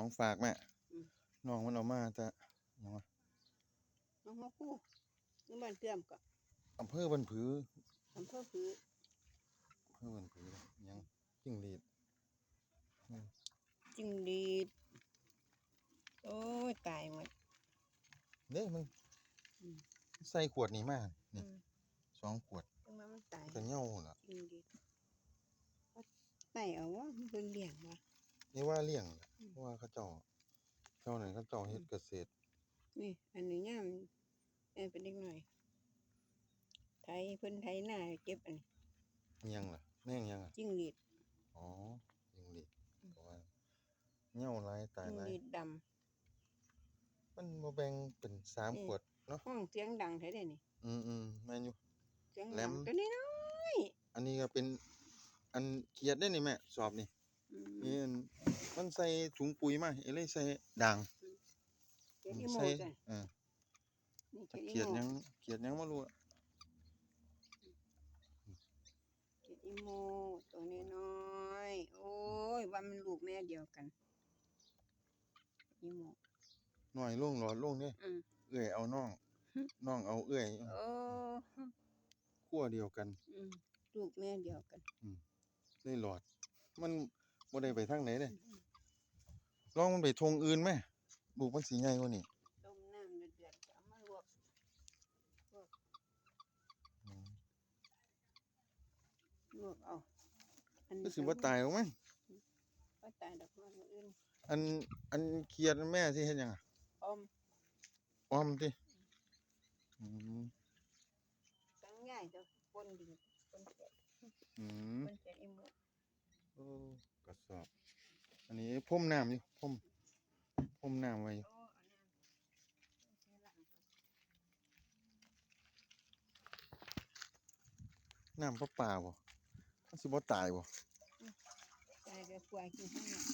ของฝากแม่อืมน้องมันเอามาแต่หยังวะน้องหัวคู่นี่บ้านเตรียมก็อำเภอบันผืออำเภอคืออำเภอบันผือหยังจิ้งหรีดจิงดีดโอ้ยตายหมดเด้มันอืมใส่ขวดนี้มานี่อืมสองขวดจังว่ามันตายก็เหย่าล่ะจิงดีดเอาไต่เอาว่ามันเป็นเลี้ยงวะนี่ว่าเลี้ยงล่ะอืม เพราะว่าเขาเจ้าเจ้านั่นเขาเจ้าเฮ็ดเกษตร นี่ อันนี้ย่ามแม่เป็นเด็กหน่อย ไทยเพิ่นไทยหน้าเก็บอันนี้อิหยังล่ะแม่งหยังอะจิ้งหรีดอ๋อจิ้งหรีดเพราะว่าเหย่าหลายตายจิ้งหลาหยรีดดมันบ่แบ่งเป็นสามนี่ขวดเนาะำห้องเสียงดังแท้เด้นี่อืมอืมแม่นอยู่เสียงแหลดังมตัวนี้เนาะอันนี้ก็เป็น อันเกียดได้นี่แม่สอบนี่อืมนี่อัน มันใส่ถุงปุ๋ยมาเอเลยใส่ด่างเจ็ดอีโมใส่จ้ะเออนี่ถ้าเจ็ดอีเกียดโมยังเกียดยังบ่รู้อะเจ็ดอีโมตัวน้อยๆโอ้ยว่ามันลูกแม่เดียวกันอีโมน้อยลงหลอดลงเด้อืมเอื้อยเอาน้องน้องเอาเอื้อยโอ้ขั้วเดียวกันอืมลูกแม่เดียวกัน ได้หลอด มันบ่ได้ไปทางไหนเด้ ลองมันไปทงอื่นไหมลูกมันสิใหญ่กว่านี้ต้มน้ำเดือดๆเอามาลวกอืมลวกเอาอันก็สิบ่ตายหรอกมั้งบ่ตายดอกมันอื่นอันอันเกียดแม่สิเฮ็ดหยังอะออมออมติอืมตั้งง่ายจ้ะปนดินปนเจ็ดอืมปนเจ็ดอีโมโอ้กระสอบ อันนี้พ่มน้ำอยู่พ่มพ่มน้ำไว้อยู่น้ำใส่หลังก่อนน้ำประปาบ่มันสิบ่ตายบ่ตายก็กลัวกินข้างนอก